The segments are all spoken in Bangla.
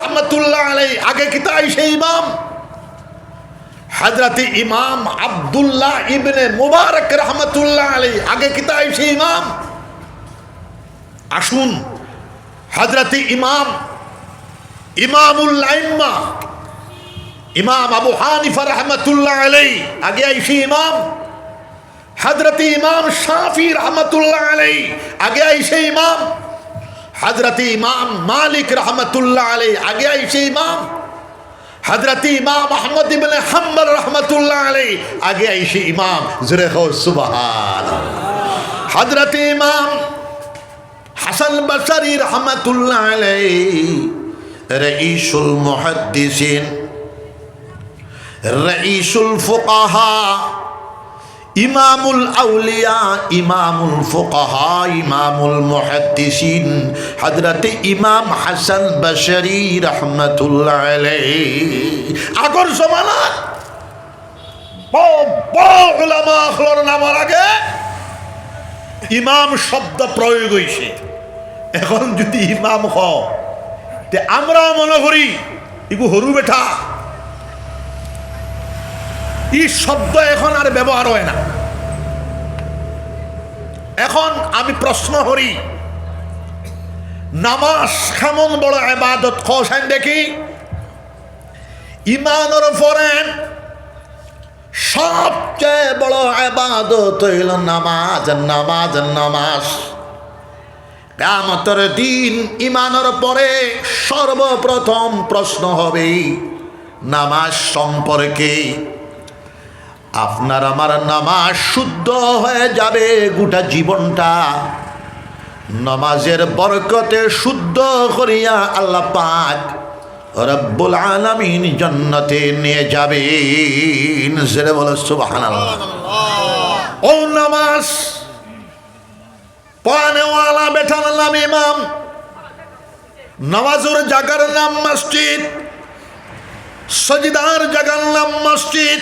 রহমতুল্লাহ আলাই আগে কি তাই সেই ইমাম? হজরত ইমাম আব্দুল্লাহ ইবনে মুবারক রহমতুল্লাহ আলাই আগে কি তাই সেই ইমাম? আসুন, হজরত ইমাম, ইমামুল আইম্মা, ইমাম আবু হানিফা রহমতুল্লাহ আলাই আগে আইসি ইমাম? হজরত ইমাম শাফি রহমতুল্লাহ আলাই আগে আইসে ইমাম? হজরত ইমাম মালিক রহমতুল্লাহ আলাই আগে আইসে ইমাম। হজরত ইমাম আহমদ ইবনে হাম্বল রহমতুল্লাহ আলাই আগে আইসে ইমাম। জুরে হো সুবহান হজরত ইমাম হাসান বসরি রহমতুল্লাহ আলাই রঈসুল মুহাদ্দিসিন রঈসুল ফুকাহা ইমামুল আউলিয়া, ইমামুল ফুকাহা, ইমামুল মুহাদ্দিসিন, হযরত ইমাম হাসান বশরি রহমাতুল্লাহ আগর জমানা। নামার আগে ইমাম শব্দ প্রয়োগ হইছে। এখন যদি ইমাম হ তে আমরা মনে করি, ইগু হরু বেঠা ই শব্দ এখন আর ব্যবহার হয় না। এখন আমি প্রশ্ন করি, নামাজ কেমন বড় এবাদত খোসেন দেখি। ইমানের পরেন সবচেয়ে বড় এবাদত হইল নামাজ নামাজ নামাজ। কামতর দিন ইমানের পরে সর্বপ্রথম প্রশ্ন হবে, নামাজ সম্পর্কে আপনার আমার নামাজ শুদ্ধ হয়ে যাবে গোটা জীবনটা। নমাজের বরকতে শুদ্ধ করিয়া আল্লাহ পাক রব্বুল আলামিন জন্নতে নিয়ে যাবে সেটা বলো, সুবহানাল্লাহ। ও নামাজ, পানেওয়ালা বেটার নাম ইমাম, নামাজের জাগার নাম মসজিদ, সজিদার জাগার নাম মসজিদ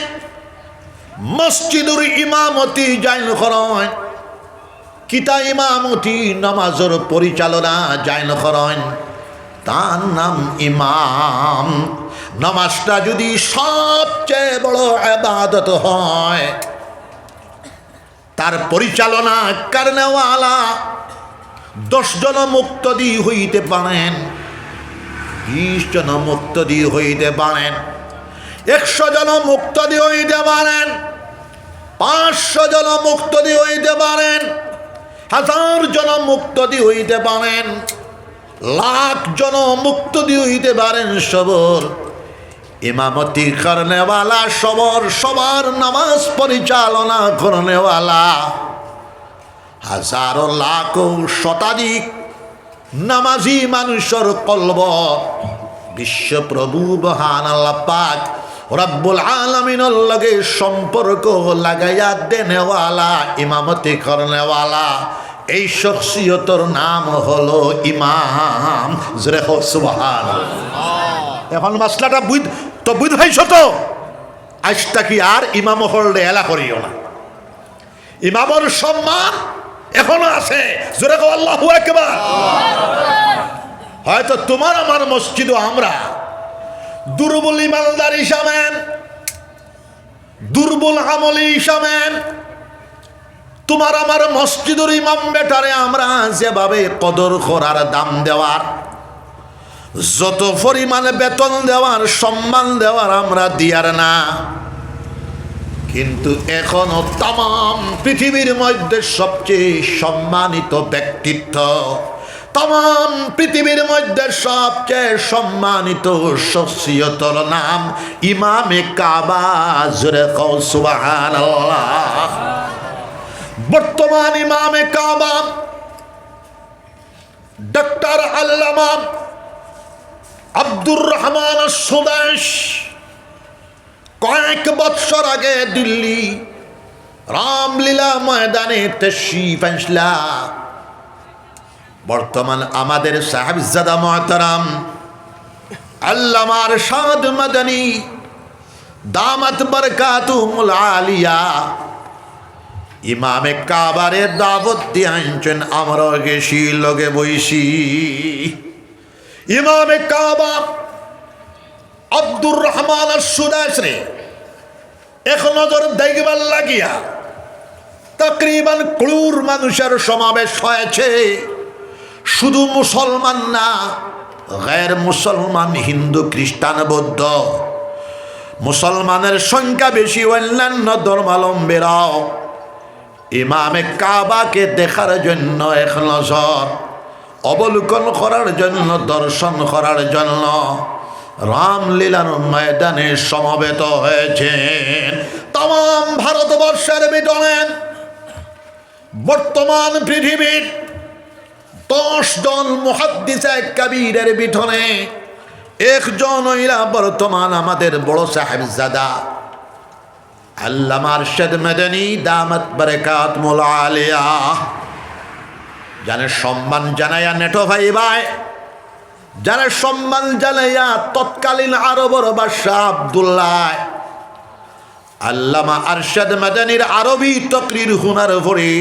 মসজিদুর ইমামতি জাইন করেন কিতা ইমামতি নামাজের পরিচালনা জাইন করেন তার নাম ইমাম। নামাজটা যদি সবচেয়ে বড় আবাদত হয়, তার পরিচালনা কারণেওয়ালা দশজন মুক্তদি হইতে পারেন বিশ জন মুক্তদি হইতে পারেন, একশো জন মুক্তদি হইতে পারেন। পাঁচশো জন মুক্তদি হইতে পারেন, হাজার জন মুক্তদি হইতে পারেন, লাখ জন মুক্তদি হইতে পারেন সবর। ইমামতি করনেওয়ালা, সবর সবার নামাজ পরিচালনা করনেওয়ালা। হাজারো লাখ শতাধিক নামাজি মানুষের কলব। বিশ্বপ্রভু মহান আল্লাহ পাক রব্বুল আলমিনের লগে সম্পর্ক লাগাইয়া দেনেওয়ালা, ইমামতি করনেওয়ালা, এই শখসিয়তর নাম হলো ইমাম। জরে সুবহান এখন মাসলাটা বুঝ তো বুঝ ভাইছ তো আজটা কি আর ইমাম হলডে এলা করিও না। ইমামর সম্মান এখনও আছে। জোরে আল্লাহু আকবার। হয়তো তোমার, আমার মসজিদও আমরা। দুর্বল ইমানদার হিসাবেন, দুর্বল আমলি হিসাবেন। তোমার আমার মসজিদুর ইমাম বেটারে আমরা যেভাবে কদর করার দাম দেওয়ার, যত পরিমাণে বেতন দেওয়ার, সম্মান দেওয়ার আমরা দিয়ার না। কিন্তু এখনও তাম পৃথিবীর মধ্যে সবচেয়ে সম্মানিত ব্যক্তিত্ব তাম পৃথিবীর মধ্যে সবচেয়ে সম্মানিত শখসিয়তর নাম ইমামে কাবা, জুরে বর্তমান ইমামে কাবা ডক্টর আল্লামা আব্দুর রহমান সুদাস কয়েক বৎসর আগে দিল্লি রামলীলা ময়দানে তেশি ফেসলা বর্তমান আমাদের সাহেবজাদা মহতারাম আল্লামার সাদ মাদানী, দামাত বরকাতুমুল আলিয়া। ইমামে কাবারে দাবত দিয়ে আনছেন, আমরা গেছি, লগে বইছি। ইমামে কাবা আব্দুর রহমান সুদাস রে এক নজর দেখবার লাগিয়া তকরিবান ক্রুর মানুষের সমাবেশ হয়েছে। শুধু মুসলমান না গैर মুসলমান হিন্দু, খ্রিস্টান, বৌদ্ধ, মুসলমানের সংখ্যা বেশি, অন্যান্য ধর্মালম্বীরাও ইমামে কাবাকে দেখার জন্য এক নজর, অবলোকন করার জন্য, দর্শন করার জন্য রামলীলার ময়দানে সমবেত হয়েছেন। তাম ভারতবর্ষের বিটনেন বর্তমান পৃথিবীর দশ জন মহাদ্দিসা কবিরের বিঠনে একজন হইলা বর্তমান আমাদের বড় সাহেবজাদা। আল্লামা আরশাদ মেদানি দামত বারাকাত মোলা আলিয়া। জানে সম্মান জানাইয়া নেটো ভাই ভাই যারা সম্মান জানাইয়া তৎকালীন আরবর বাদশাহ আবদুল্লাহ। আল্লামা আরশাদ মাদানির আরবি তকরির হুনার ভরে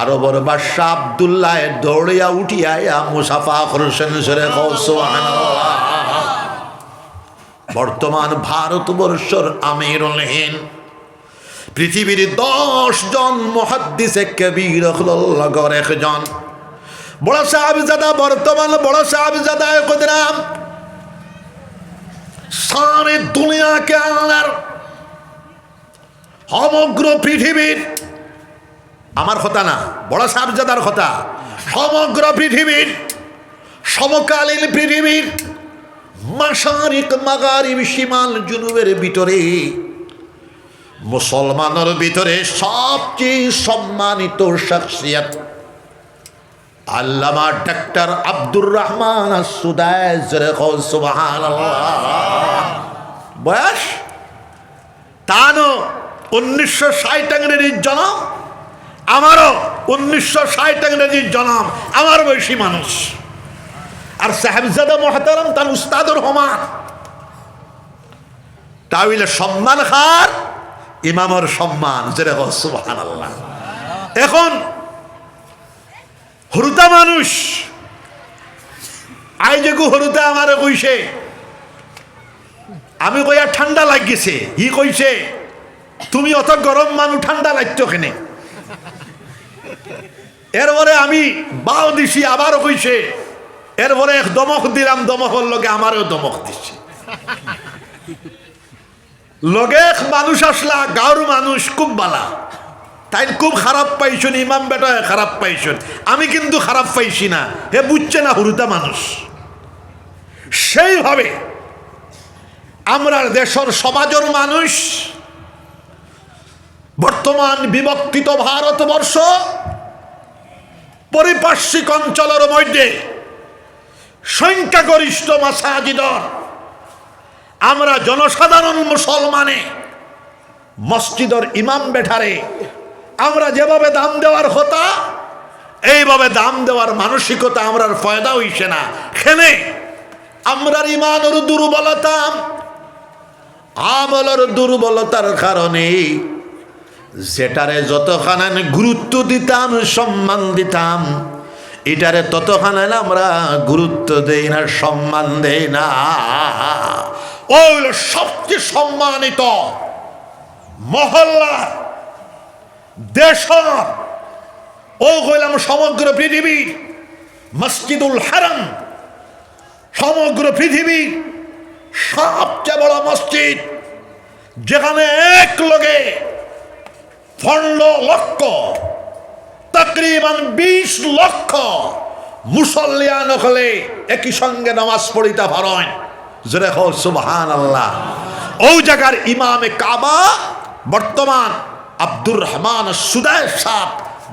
আরবর বাদশাহ আবদুল্লাহ দৌড়িয়া উঠিয়া মুসাফা করছেন সরে বর্তমান ভারতবর্ষর আমিরুল হিন্দ। পৃথিবীর দশ জন মহাদ্দিসে কবির লগর একজন। বড় সাহেবজাদা, বর্তমান বড় সাহেবজাদা কুদরাম সারে দুনিয়াকে আল্লাহর সমগ্র পৃথিবীর আমার কথা না, বড় সাহেবজাদার কথা। সমগ্র পৃথিবীর, সমকালীন পৃথিবীর, মাসারিক মাগারিব সীমাল জুনুবের ভিতরে, মুসলমানের ভিতরে সবচেয়ে সম্মানিত শখসিয়ত আল্লামা ডাক্তার আব্দুর রহমান বয়স? তানো উনিশশো ষাট ইংরেজির জনম আমারও উনিশশো ষাট ইংরেজির জনম, আমার বয়সী মানুষ। আর সাহেবজাদা মহাতারাম তার উস্তাদুর রহমান তাহলে সম্মান খার ইমামর সম্মান যেটা এখন হরুতা মানুষ, আই যে হরুতা আমার কইছে, আমি কইয়া ঠান্ডা লাগিছে, ই কইছে, তুমি অত গরম মানুষ, ঠান্ডা লাগতো কেনে? এরপরে আমি বাও দিছি, আবারও কইছে, এরপরে দমক দিলাম, দমকর লগে আমারও দমক দিছে। লগে মানুষ আসলা, গাঁর মানুষ, খুব বালা। তাই খুব খারাপ পাইছন, ইমাম বেটা খারাপ পাইছন। আমি কিন্তু খারাপ পাইছি না, হে বুঝছে না হুরুতা মানুষ। সেইভাবে আমরা দেশের সমাজের মানুষ বর্তমান বিভক্তিত ভারতবর্ষ পরিপার্শ্বিক অঞ্চলের মধ্যে সংখ্যাগরিষ্ঠ মাসাজিদর আমরা জনসাধারণ মুসলমানে মসজিদর ইমাম বেঠারে আমরা যেভাবে দাম দেওয়ার কথা, এইভাবে দাম দেওয়ার মানসিকতা আমরার ফয়দা হইছে না। খেনে আমরার ইমানের দুর্বলতা, আমলের দুর্বলতার কারণে যেটারে যতখানে গুরুত্ব দিতাম, সম্মান দিতাম, এটারে ততখানে আমরা গুরুত্ব দেই না, সম্মান দেই না। হলো সবচেয়ে সম্মানিত মহল্লা দেশ ও হইলাম সমগ্র পৃথিবী, মসজিদুল হারাম, সমগ্র পৃথিবী সবচেয়ে বড় মসজিদ, যেখানে এক লগে পনেরো লক্ষ, তকরিবান বিশ লক্ষ। মুসল্লিয়ান হলে একই সঙ্গে নামাজ পড়িতে পারেন। জোরে হো সুবহান আল্লাহ ও জায়গার ইমামে কাবা বর্তমান আব্দুর রহমান সুদায় সাহ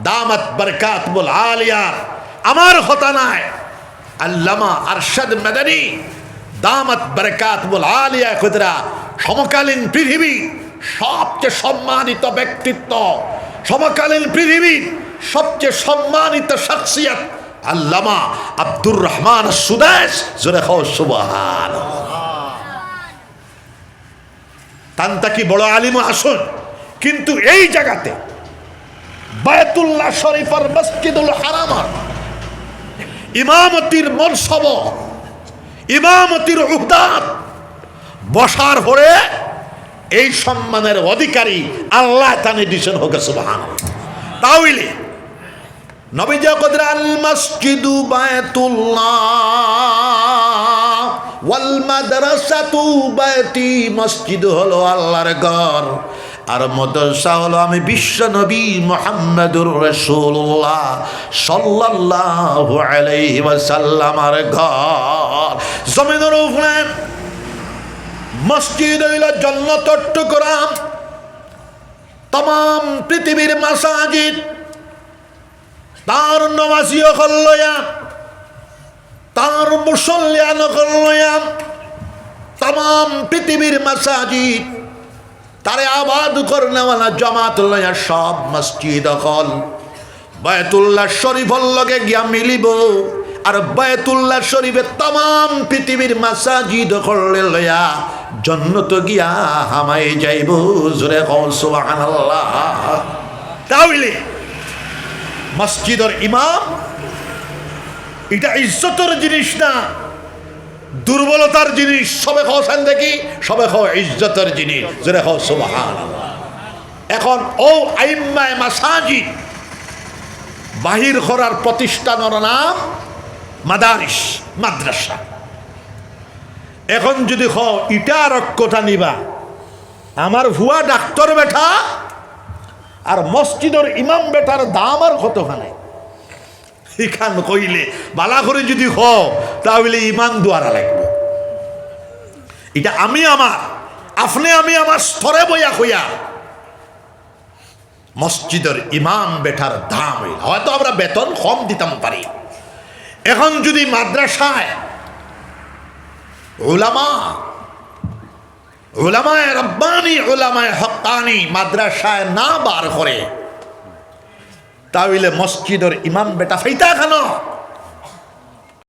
দামাত বরকাত বল আলিয়া। আমার হতা নাই, আল্লামা আরশাদ মেদানি, দামাত বরকাত বল আলিয়া খুদরা সমকালীন পৃথিবী সবচেয়ে সম্মানিত ব্যক্তিত্ব সমকালীন পৃথিবীর সবচেয়ে সম্মানিত শখসিয়ত আল্লামা আব্দুর রহমান সুদেশ, জোরে তান্তা কি বড় আলিম আসুন কিন্তু এই জায়গাতে বায়তুল্লাহ শরীফর মসজিদুল হারামার ইমামতির মনসব, ইমামতির উহদাত বসার পরে এই সম্মানের অধিকারী আল্লাহ তানে দিছেন হোকে সুবাহান তাহলে নবী মসজিদু আল্লাহর ঘর। আর আমি বিশ্ব নবী মোহাম্মদুর রসুল্লাহ সাল্লাল্লাহু ঘর। জমিনের মসজিদ হইল জন্নত টুকরাম তাম পৃথিবীর মাসাজিদ, তার নমাজিও করলয়া তার মুসল্লিয়ান করলয়া তাম পৃথিবীর মাসাজিদ, তারে আবাদ করনেওয়ালা জমাত লয়া সব মসজিদ হল। বায়তুল্লাহ শরীফর লগে গিয়া মিলিব, আর বায়তুল্লাহ শরীফে তাম পৃথিবীর মাসাজিদ করলে লয়া জন্নত গিয়া হামাই যাইব জোরে সুবহানাল্লাহ। তাহলে মসজিদের ইমাম এটা ইজ্জতের জিনিস না দুর্বলতার জিনিস সবে খাওয়াছেন দেখি সবে খাওয়া ইজ্জতের জিনিস যেটা খাও সুবাহান এখন ও আইম্মায় মাসাজি বাহির করার প্রতিষ্ঠানের নাম মাদারিস মাদ্রাসা। এখন যদি খ ইটা রক্ষটা নিবা। আমার ভুয়া ডাক্তার বেঠা আর মসজিদের ইমাম বেটার দাম আর কতখানে? এখান কইলে, বালা করে যদি হ তাহলে ইমান দুয়ারা লাগবে। এটা আমি আমার, আপনি আমি আমার স্তরে বইয়া কইয়া। মসজিদের ইমাম বেটার দাম হয়তো আমরা বেতন কম দিতাম পারি। এখন যদি মাদ্রাসায় ওলামা ওলামায় রব্বানি ওলামায় হকানি মাদ্রাসায় না বার করে। তাহলে মসজিদের ইমাম বেটা ফাইতা কেন